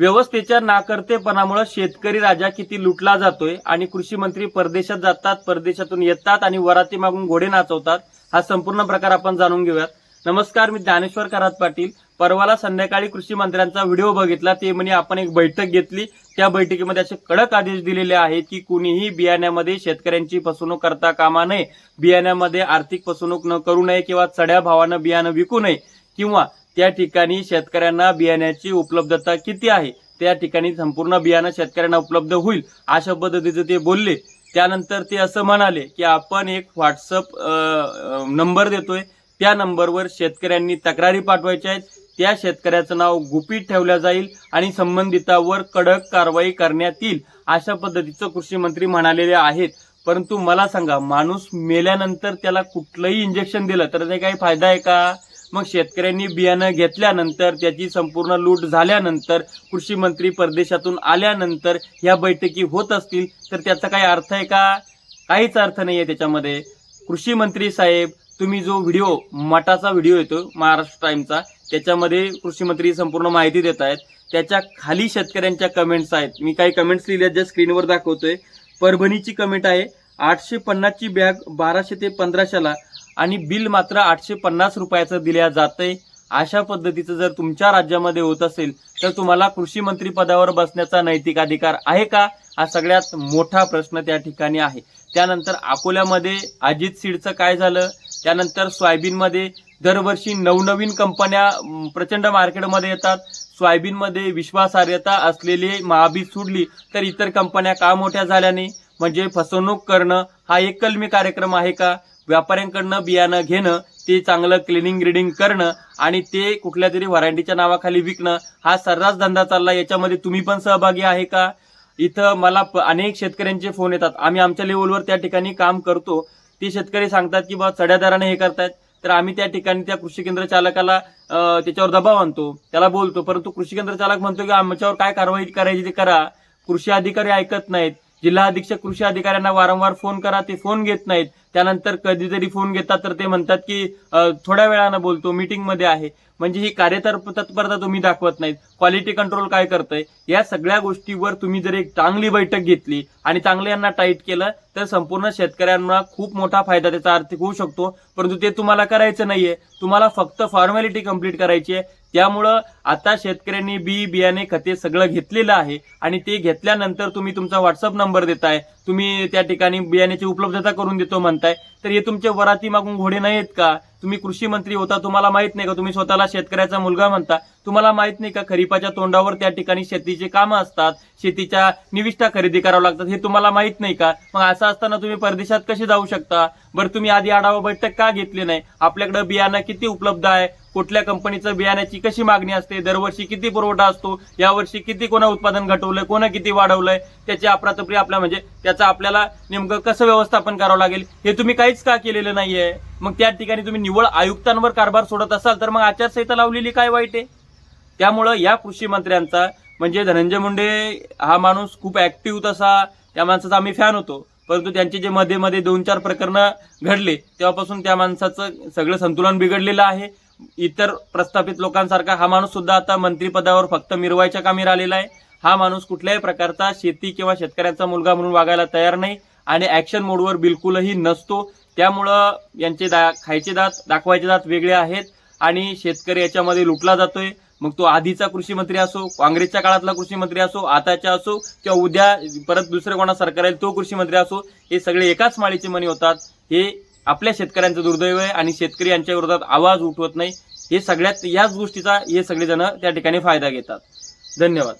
व्यवस्थेच्या नाकर्तेपणामुळे शेतकरी राजा किती लुटला जातोय आणि कृषी मंत्री परदेशात जातात परदेशातून येतात आणि वराती मागून घोडे नाचवतात हा संपूर्ण प्रकार आपण जाणून घेऊयात. नमस्कार मी ज्ञानेश्वर खरात पाटील. परवाला संध्याकाळी कृषी मंत्र्यांचा व्हिडिओ बघितला ते म्हणे आपण एक बैठक घेतली. त्या बैठकीमध्ये असे कडक आदेश दिलेले आहेत की कुणीही बियाण्यामध्ये शेतकऱ्यांची फसवणूक करता कामा नये. बियाण्यामध्ये आर्थिक फसवणूक न करू नये किंवा चढ्या भावानं बियाणं विकू नये किंवा त्या ठिकाणी शेतकऱ्यांना बियाण्याची उपलब्धता किती आहे? त्या ठिकाणी संपूर्ण बियाणं शेतकऱ्यांना उपलब्ध होईल अशा पद्धतीचं ते बोलले. त्यानंतर ते असं म्हणाले की आपण एक व्हॉट्सअप नंबर देतोय. त्या नंबरवर शेतकऱ्यांनी तक्रारी पाठवायच्या आहेत. त्या शेतकऱ्याचं नाव गुपित ठेवलं जाईल आणि संबंधितावर कडक कारवाई करण्यात येईल. अशा पद्धतीचं कृषी मंत्री म्हणालेले आहेत. परंतु मला सांगा माणूस मेल्यानंतर त्याला कुठलंही इंजेक्शन दिलं तर ते काही फायदा आहे का? मग शेतकऱ्यांनी बियाणं घेतल्यानंतर त्याची संपूर्ण लूट झाल्यानंतर कृषी मंत्री परदेशातून आल्यानंतर ह्या बैठकी होत असतील तर त्याचा काही अर्थ आहे का? काहीच अर्थ नाही आहे त्याच्यामध्ये. कृषी मंत्री साहेब तुम्ही जो व्हिडिओ मठाचा व्हिडिओ येतो महाराष्ट्र टाइमचा त्याच्यामध्ये कृषी मंत्री संपूर्ण माहिती देत आहेत. त्याच्याखाली शेतकऱ्यांच्या कमेंट्स आहेत. मी काही कमेंट्स लिहिल्या ज्या स्क्रीनवर दाखवतोय. परभणीची कमेंट आहे आठशे पन्नासची बॅग बाराशे ते पंधराशेला आणि बिल मात्र आठशे पन्नास रुपयाचं दिल्या जातंय. अशा पद्धतीचं जर तुमच्या राज्यामध्ये होत असेल तर तुम्हाला कृषी मंत्री पदावर बसण्याचा नैतिक अधिकार आहे का? हा सगळ्यात मोठा प्रश्न त्या ठिकाणी आहे. त्यानंतर अकोल्यामध्ये अजित सीडचं काय झालं? त्यानंतर सोयाबीनमध्ये दरवर्षी नवनवीन कंपन्या प्रचंड मार्केटमध्ये येतात. सोयाबीनमध्ये विश्वासार्हता असलेली महाबीज सोडली तर इतर कंपन्या का मोठ्या झाल्याने? म्हणजे फसवणूक करणं हा एक कलमी कार्यक्रम आहे का? व्यापाऱ्यांकडनं बियाणं घेणं ते चांगलं क्लिनिंग ग्रेडिंग करणं आणि ते कुठल्या तरी व्हरायटीच्या नावाखाली विकणं हा सर्रास धंदा चालला याच्यामध्ये तुम्ही पण सहभागी आहे का? इथं मला प- अनेक शेतकऱ्यांचे फोन येतात. आम्ही आमच्या लेवलवर त्या ठिकाणी काम करतो. ते शेतकरी सांगतात की बा चढ्या दराने हे करतायत. तर आम्ही त्या ठिकाणी त्या कृषी केंद्र चालकाला त्याच्यावर दबाव आणतो. त्याला बोलतो परंतु कृषी केंद्र चालक म्हणतो की आमच्यावर काय कारवाई करायची ते करा. कृषी अधिकारी ऐकत नाहीत. जिल्हा अधीक्षक कृषी अधिकाऱ्यांना वारंवार फोन करा ते फोन घेत नाहीत. त्यानंतर कधीतरी फोन घेतात तर ते म्हणतात की थोड्या वेळानं बोलतो मीटिंगमध्ये आहे. म्हणजे ही कार्यतर तत्परता तुम्ही दाखवत नाहीत. क्वालिटी कंट्रोल काय करतंय? या सगळ्या गोष्टीवर तुम्ही जर एक चांगली बैठक घेतली आणि चांगलं यांना टाईट केलं तर संपूर्ण शेतकऱ्यांना खूप मोठा फायदा त्याचा आर्थिक होऊ शकतो. परंतु ते तुम्हाला करायचं नाहीये. तुम्हाला फक्त फॉर्मॅलिटी कंप्लीट करायची आहे. त्यामुळं आता शेतकऱ्यांनी बी बियाणे खते सगळं घेतलेलं आहे. आणि ते घेतल्यानंतर तुम्ही तुमचा व्हॉट्सअप नंबर देताय. तुम्ही त्या ठिकाणी बियाण्याची उपलब्धता करून देतो म्हणताय. तर हे तुमच्या वराती मागून घोडे नाहीत का? तुम्ही कृषी मंत्री होता तुम्हाला माहीत नाही का? तुम्ही स्वतःला शेतकऱ्याचा मुलगा म्हणता. तुम्हाला माहीत नाही का खरीपाच्या तोंडावर त्या ठिकाणी शेतीचे कामं असतात? शेतीच्या निविष्ठा खरेदी करावं लागतात हे तुम्हाला माहीत नाही का? मग असं असताना तुम्ही परदेशात कसे जाऊ शकता? बरं तुम्ही आधी आढावा बैठक का घेतली नाही? आपल्याकडे बियाणं किती उपलब्ध आहे? कुठल्या कंपनीचं बियाण्याची कशी मागणी असते? दरवर्षी किती पुरवठा असतो? यावर्षी किती कोणा उत्पादन घटवलंय? कोणा किती वाढवलंय? त्याची अफरातफरी आपल्या म्हणजे त्याचं आपल्याला नेमकं कसं व्यवस्थापन करावं लागेल? हे तुम्ही काहीच का केलेलं नाहीये? मग त्या ठिकाणी तुम्ही निवड आयुक्तांवर कारभार सोडत असाल तर मग आचारसंहिता लावलेली काय वाईट आहे? त्यामुळं या कृषी मंत्र्यांचा म्हणजे धनंजय मुंडे हा माणूस खूप ॲक्टिव्ह तसा त्या माणसाचा आम्ही फॅन होतो. परंतु त्यांचे जे मध्ये मध्ये दोन चार प्रकरणं घडले तेव्हापासून त्या माणसाचं सगळं संतुलन बिघडलेलं आहे. इतर प्रस्थापित लोकांसारखा हा माणूस सुद्धा आता मंत्रिपदावर फक्त मिरवायच्या कामी राहिलेला आहे. हा माणूस कुठल्याही प्रकारचा शेती किंवा शेतकऱ्यांचा मुलगा म्हणून वागायला तयार नाही आणि ॲक्शन मोडवर बिलकुलही नसतो. त्यामुळं यांचे दा खायचे दात दाखवायचे दात वेगळे आहेत आणि शेतकरी याच्यामध्ये लुटला जातोय. मग तो आधीचा कृषी मंत्री असो काँग्रेसच्या काळातला कृषी मंत्री असो आताच्या असो किंवा उद्या परत दुसरे कोणा सरकार येईल तो कृषी मंत्री असो हे सगळे एकाच माळीचे मनी होतात. हे आपल्या शेतकऱ्यांचं दुर्दैव आहे आणि शेतकरी यांच्या विरोधात आवाज उठवत नाही. हे सगळ्यात याच गोष्टीचा हे सगळेजण त्या ठिकाणी फायदा घेतात. धन्यवाद.